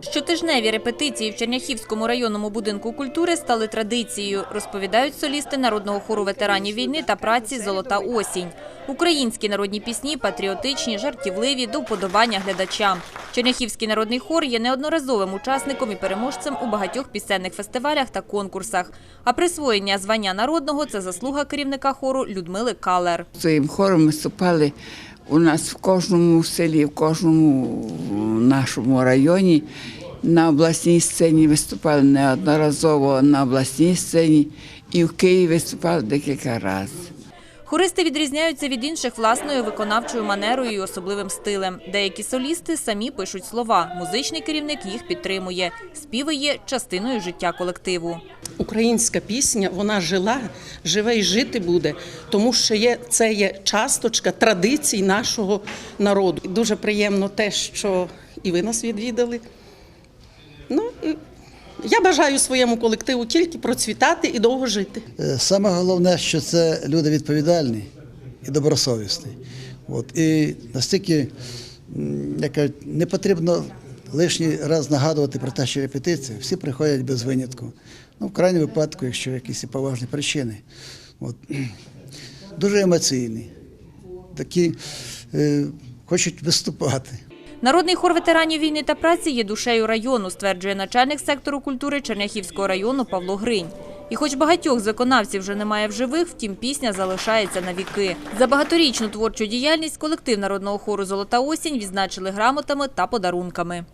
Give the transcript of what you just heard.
Щотижневі репетиції в Черняхівському районному будинку культури стали традицією, розповідають солісти народного хору ветеранів війни та праці Золота осінь. Українські народні пісні патріотичні, жартівливі, до вподобання глядачам. Черняхівський народний хор є неодноразовим учасником і переможцем у багатьох пісенних фестивалях та конкурсах. А присвоєння звання народного це заслуга керівника хору Людмили Калер. Своїм хором виступали у нас в кожному селі, в кожному нашому районі. На обласній сцені виступали неодноразово на обласній сцені і в Києві виступали декілька разів. Хористи відрізняються від інших власною виконавчою манерою і особливим стилем. Деякі солісти самі пишуть слова. Музичний керівник їх підтримує. Співи є частиною життя колективу. Українська пісня вона жила, живе і жити буде, тому що є це є часточка традицій нашого народу. І Дуже приємно те, що і ви нас відвідали. Ну я бажаю своєму колективу тільки процвітати і довго жити. Е, Саме головне, що це люди відповідальні і добросовісні. От. І настільки м, як кажуть, не потрібно лишній раз нагадувати про те, що репетиція. Всі приходять без винятку. Ну, в крайньому випадку, якщо якісь поважні причини. От. Дуже емоційні, такі е, хочуть виступати. Народний хор ветеранів війни та праці є душею району, стверджує начальник сектору культури Черняхівського району Павло Гринь. І хоч багатьох виконавців вже немає в живих, втім пісня залишається на віки. За багаторічну творчу діяльність колектив народного хору Золота осінь відзначили грамотами та подарунками.